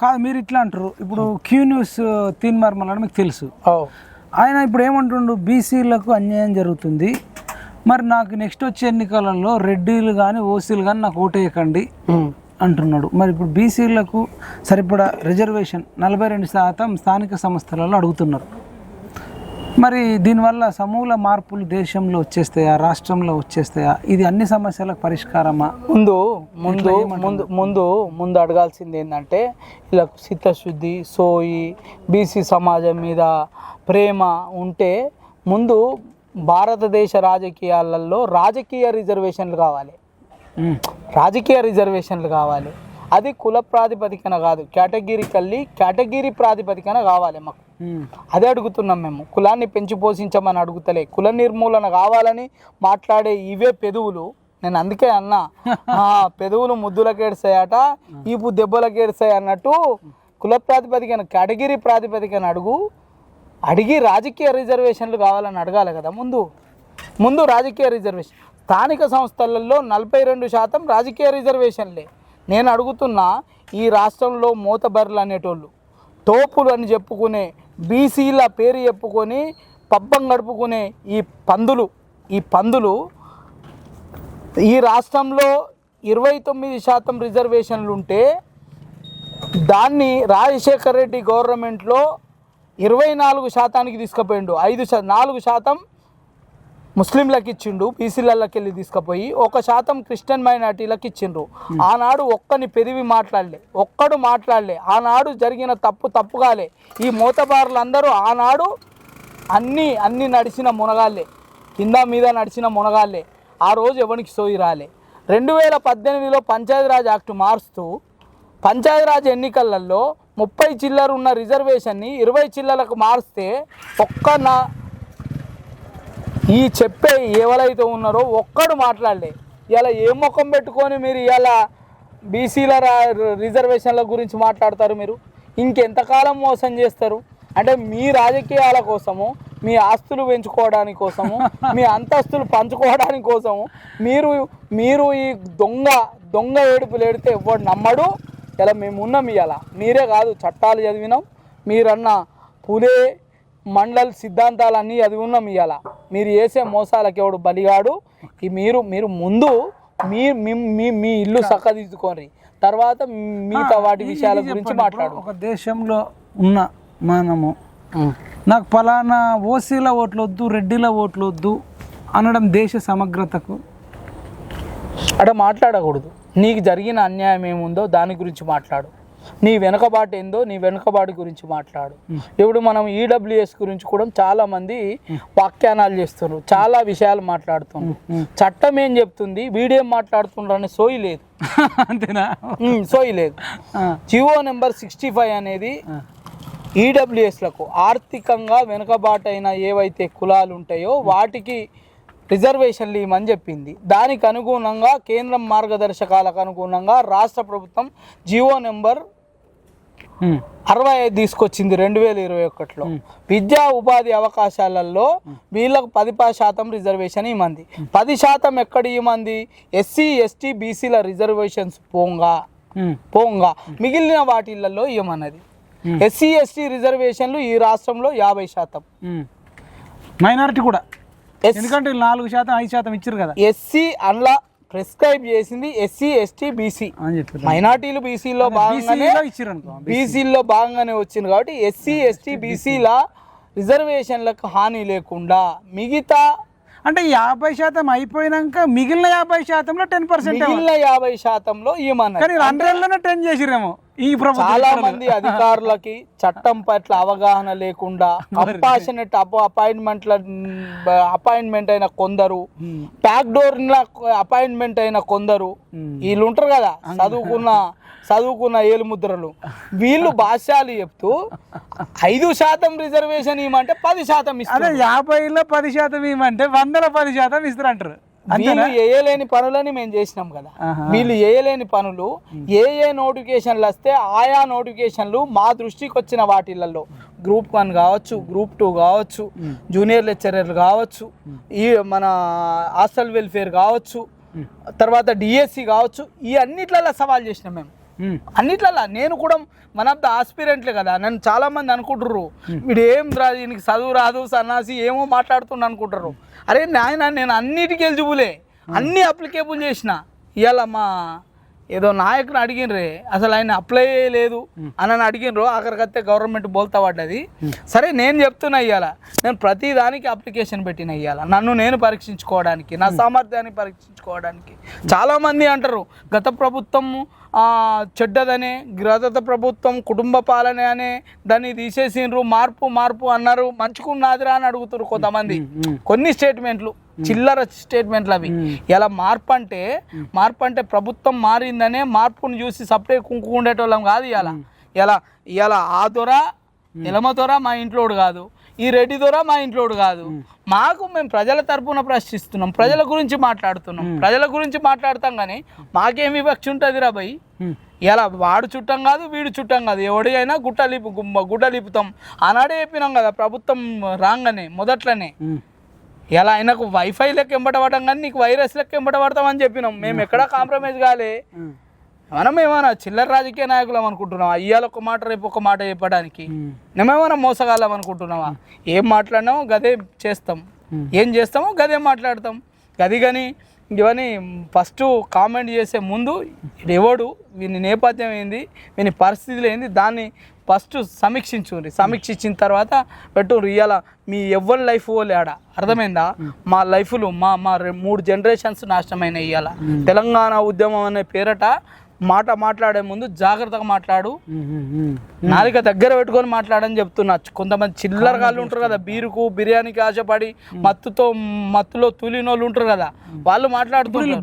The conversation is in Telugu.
కాదు మీరు ఇట్లా అంటారు ఇప్పుడు క్యూ న్యూస్ తీన్ మార్మల్ అని మీకు తెలుసు. ఆయన ఇప్పుడు ఏమంటుండు? బీసీలకు అన్యాయం జరుగుతుంది. మరి నాకు నెక్స్ట్ వచ్చే ఎన్నికలలో రెడ్డిలు కానీ ఓసీలు కానీ నాకు ఓటేయకండి అంటున్నాడు. మరి ఇప్పుడు బీసీలకు సరిపడా రిజర్వేషన్ నలభై రెండు శాతం స్థానిక సంస్థలలో అడుగుతున్నారు. మరి దీనివల్ల సమూల మార్పులు దేశంలో వచ్చేస్తాయా? రాష్ట్రంలో వచ్చేస్తాయా? ఇది అన్ని సమస్యలకు పరిష్కారమా? ముందు ముందు ముందు ముందు ముందు అడగాల్సింది ఏంటంటే ఇలా చిత్తశుద్ధి సోయి బీసీ సమాజం మీద ప్రేమ ఉంటే ముందు భారతదేశ రాజకీయాలలో రాజకీయ రిజర్వేషన్లు కావాలి. రాజకీయ రిజర్వేషన్లు కావాలి. అది కుల ప్రాతిపదికన కాదు. కేటగిరికల్లి కేటగిరీ ప్రాతిపదికన కావాలి మాకు. అదే అడుగుతున్నాం మేము. కులాన్ని పెంచి పోషించమని అడుగుతలే. కుల నిర్మూలన కావాలని మాట్లాడే ఇవే పెదవులు. నేను అందుకే అన్నా. ఆ, పెదవులు ముద్దులకేడుస్తాయట ఈపు దెబ్బలకేడుస్తాయి అన్నట్టు కుల ప్రాతిపదికన కేటగిరీ ప్రాతిపదికన అడుగు. అడిగి రాజకీయ రిజర్వేషన్లు కావాలని అడగాలి కదా ముందు. ముందు రాజకీయ రిజర్వేషన్. స్థానిక సంస్థలలో నలభై రెండు శాతం రాజకీయ రిజర్వేషన్లే. నేను అడుగుతున్నా ఈ రాష్ట్రంలో మూతబర్రెలు అనేటోళ్ళు తోపులు అని చెప్పుకునే బీసీల పేరు చెప్పుకొని పబ్బం గడుపుకునే ఈ పందులు ఈ పందులు ఈ రాష్ట్రంలో ఇరవై తొమ్మిది శాతం రిజర్వేషన్లు ఉంటే దాన్ని రాజశేఖర్ రెడ్డి గవర్నమెంట్లో ఇరవై నాలుగు శాతానికి తీసుకుపోయిండు. ఐదు శా నాలుగు శాతం ముస్లింలకు ఇచ్చిండు బీసీలకి వెళ్ళి తీసుకుపోయి ఒక శాతం క్రిస్టియన్ మైనార్టీలకు ఇచ్చిండ్రు. ఆనాడు ఒక్కని పెరివి మాట్లాడలే ఒక్కడు మాట్లాడలే. ఆనాడు జరిగిన తప్పు తప్పుగాలే. ఈ మూతబారులందరూ ఆనాడు అన్నీ అన్నీ నడిచిన మునగాళ్ళే. కింద మీద నడిచిన మునగాళ్ళే. ఆ రోజు ఎవరికి సోయి రాలే. రెండు వేల పద్దెనిమిదిలో పంచాయతీరాజ్ యాక్ట్ మారుస్తూ పంచాయతీరాజ్ ఎన్నికలలో ముప్పై చిల్లర ఉన్న రిజర్వేషన్ని ఇరవై చిల్లలకు మారిస్తే ఒక్క నా ఈ చెప్పే ఎవరైతే ఉన్నారో ఒక్కడు మాట్లాడలే. ఇలా ఏ ముఖం పెట్టుకొని మీరు ఇలా బీసీల రిజర్వేషన్ల గురించి మాట్లాడతారు మీరు? ఇంకెంతకాలం మోసం చేస్తారు? అంటే మీ రాజకీయాల కోసము మీ ఆస్తులు పెంచుకోవడానికి కోసము మీ అంతస్తులు పంచుకోవడానికి కోసము మీరు మీరు ఈ దొంగ దొంగ ఏడుపులు ఏడితే ఎవడు నమ్మడు? ఇలా మేము ఉన్నాం ఇవాళ. మీరే కాదు చట్టాలు చదివినాం. మీరన్న పులే మండల్ సిద్ధాంతాలన్నీ చదివి ఉన్నాం ఇవాళ. మీరు చేసే మోసాలకు ఎవడు బలిగాడు? ఈ మీరు మీరు ముందు మీ మీ- మీ ఇల్లు చక్కదిద్దుకోండి. తర్వాత మిగతా వాటి విషయాల. గురించి మాట్లాడు. ఒక దేశంలో ఉన్న మనము నాకు ఫలానా ఓసీల ఓట్లు వద్దు రెడ్డిల ఓట్లు వద్దు అనడం దేశ సమగ్రతకు. అక్కడ మాట్లాడకూడదు. నీకు జరిగిన అన్యాయం ఏముందో దాని గురించి మాట్లాడు. నీ వెనుకబాటు ఏందో నీ వెనుకబాటు గురించి మాట్లాడు. ఇప్పుడు మనం ఈడబ్ల్యూఎస్ గురించి కూడా చాలా మంది వ్యాఖ్యానాలు చేస్తున్నారు. చాలా విషయాలు మాట్లాడుతున్నారు. చట్టం ఏం చెప్తుంది? వీడేం మాట్లాడుతున్నారు అనే సోయి లేదు. అంతేనా? సోయి లేదు. జియో నెంబర్ సిక్స్టీ ఫైవ్ అనేది ఈడబ్ల్యూఎస్లకు ఆర్థికంగా వెనుకబాటైన ఏవైతే కులాలు ఉంటాయో వాటికి రిజర్వేషన్లు ఇవ్వమని చెప్పింది. దానికి అనుగుణంగా కేంద్రం మార్గదర్శకాలకు అనుగుణంగా రాష్ట్ర ప్రభుత్వం జియో నెంబర్ అరవై ఐదు తీసుకొచ్చింది రెండు వేల ఇరవై ఒకటిలో. విద్యా ఉపాధి అవకాశాలలో వీళ్ళకు పది పది శాతం రిజర్వేషన్ ఇవ్వమంది. పది శాతం ఎక్కడ ఇవ్వమంది? ఎస్సీ ఎస్టీ బీసీల రిజర్వేషన్స్ పోంగా. పోంగా. మిగిలిన వాటిలలో ఇవ్వమన్నది. ఎస్సీ ఎస్టీ రిజర్వేషన్లు ఈ రాష్ట్రంలో యాభై శాతం. మైనారిటీ కూడా. ఎందుకంటే వీళ్ళు నాలుగు శాతం ఐదు శాతం ఇచ్చారు కదా. ఎస్సీ అందులో ప్రిస్క్రైబ్ చేసింది ఎస్సీ ఎస్టీ బీసీ మైనార్టీలు బీసీలో భాగంగానే బీసీలో భాగంగానే వచ్చింది కాబట్టి ఎస్సీ ఎస్టీ బీసీల రిజర్వేషన్లకు హాని లేకుండా మిగతా అంటే యాభై శాతం అయిపోయినాక మిగిలిన యాభై శాతంలో టెన్ పర్సెంట్ మిగిలిన యాభై శాతంలో కానీ హండ్రెడ్లోనే టెన్ చేసిరేమో ఈ చాలా మంది అధికారులకి చట్టం పట్ల అవగాహన లేకుండా కంపాషనెట్ అపాయింట్మెంట్ల అపాయింట్మెంట్ అయిన కొందరు బ్యాక్ డోర్ అపాయింట్మెంట్ అయిన కొందరు. వీళ్ళు ఉంటారు కదా చదువుకున్న చదువుకున్న ఏలుముద్రలు. వీళ్ళు భాష్యాలు చెప్తూ ఐదు శాతం రిజర్వేషన్ ఇవ్వమంటే పది శాతం ఇస్తారు. యాభైలో పది శాతం ఇవ్వమంటే వందల పది శాతం ఇస్తారు అంటారు వీళ్ళు చేయలేని పనులని మేము చేసినాం కదా. వీళ్ళు చేయలేని పనులు ఏ ఏ నోటిఫికేషన్లు వస్తే ఆయా నోటిఫికేషన్లు మా దృష్టికి వచ్చిన వాటిలలో. గ్రూప్ వన్ కావచ్చు గ్రూప్ టూ కావచ్చు జూనియర్ లెక్చరర్లు కావచ్చు ఈ మన హాస్టల్ వెల్ఫేర్ కావచ్చు తర్వాత డిఎస్సి కావచ్చు ఈ అన్నిట్లలో సవాల్ చేసినాం మేము. ఉమ్. అన్నిట్లలా. నేను కూడా వన్ ఆఫ్ ద ఆస్పిరెంట్లే కదా. నన్ను చాలా మంది అనుకుంటారు వీడు ఏం రాదు దీనికి చదువు రాదు సన్నాసి ఏమో మాట్లాడుతుండ అనుకుంటారు అరే నాయన నేను అన్నిటికీ ఎలిజిబులే. అన్ని అప్లికేబుల్ చేసిన. ఇవాళ మా ఏదో నాయకుని అడిగినరే అసలు ఆయన అప్లై లేదు అని అని అడిగినరు ఆఖరికత్తే గవర్నమెంట్ బోల్తా పడ్డది. సరే నేను చెప్తున్నా ఇవాళ నేను ప్రతి దానికి అప్లికేషన్ పెట్టిన ఇవాళ నన్ను నేను పరీక్షించుకోవడానికి నా సామర్థ్యాన్ని పరీక్షించుకోవడానికి. చాలామంది అంటారు గత ప్రభుత్వం చెడ్డదనే గత ప్రభుత్వం కుటుంబ పాలన అనే దాన్ని తీసేసిండ్రు మార్పు మార్పు అన్నారు మంచుకున్నదిరా అని అడుగుతారు కొంతమంది. కొన్ని స్టేట్మెంట్లు చిల్లర స్టేట్మెంట్లు అవి. ఇలా మార్పు అంటే మార్పు అంటే ప్రభుత్వం మారిందనే మార్పును చూసి సపరేట్ కుంకు ఉండేటోళ్ళం కాదు ఇలా ఇలా ఇలా ఆ దొర ఎలమ దొర మా ఇంట్లోడు కాదు. ఈ రెడ్డి దొర మా ఇంట్లోడు కాదు. మాకు మేము ప్రజల తరపున ప్రశ్నిస్తున్నాం. ప్రజల గురించి మాట్లాడుతున్నాం. ప్రజల గురించి మాట్లాడతాం కానీ మాకేం వివక్ష ఉంటుంది రా భయ్. ఇలా వాడు చుట్టం కాదు వీడు చుట్టం కాదు. ఎవడి అయినా గుట్ట లిపు గుమ్మ- గుడ్డ లిపుతాం ఆనాడే చెప్పినాం కదా ప్రభుత్వం రాగానే మొదట్లోనే. ఇలా ఆయనకు వైఫై లెక్క ఎంబటపడడం కానీ నీకు వైరస్ లెక్క ఎంబటపడతామని చెప్పినాం. మేము ఎక్కడా కాంప్రమైజ్ కాలే. మనం ఏమైనా చిల్లర రాజకీయ నాయకులం అనుకుంటున్నావా? ఇవాళ ఒక మాట రేపు ఒక మాట చెప్పడానికి. మేమేమైనా మోసగాళ్ళం అనుకుంటున్నావా? ఏం మాట్లాడినామో గదే చేస్తాం. ఏం చేస్తామో గదే మాట్లాడతాం. గది కానీ ఇవన్నీ ఫస్ట్ కామెంట్ చేసే ముందు ఎవడు? వీని నేపథ్యం ఏంది? వీని పరిస్థితులు ఏంది? దాన్ని ఫస్ట్ సమీక్షించుండ్రి సమీక్షించిన తర్వాత పెట్టు ఇవాళ మీ ఎవ్వరి లైఫ్ పోలే ఆడ. అర్థమైందా? మా లైఫ్లు మా మా మూడు జనరేషన్స్ నాశనమైన ఇవాళ తెలంగాణ ఉద్యమం అనే పేరట మాట మాట్లాడే ముందు జాగ్రత్తగా మాట్లాడు. నాలుక దగ్గర పెట్టుకొని మాట్లాడని చెప్తున్నా. కొంతమంది చిల్లర గాళ్ళు ఉంటారు కదా బీరుకు బిర్యానీకి ఆశపడి మత్తుతో మత్తులో తూలినోళ్ళు ఉంటారు కదా వాళ్ళు మాట్లాడుతుంటారు.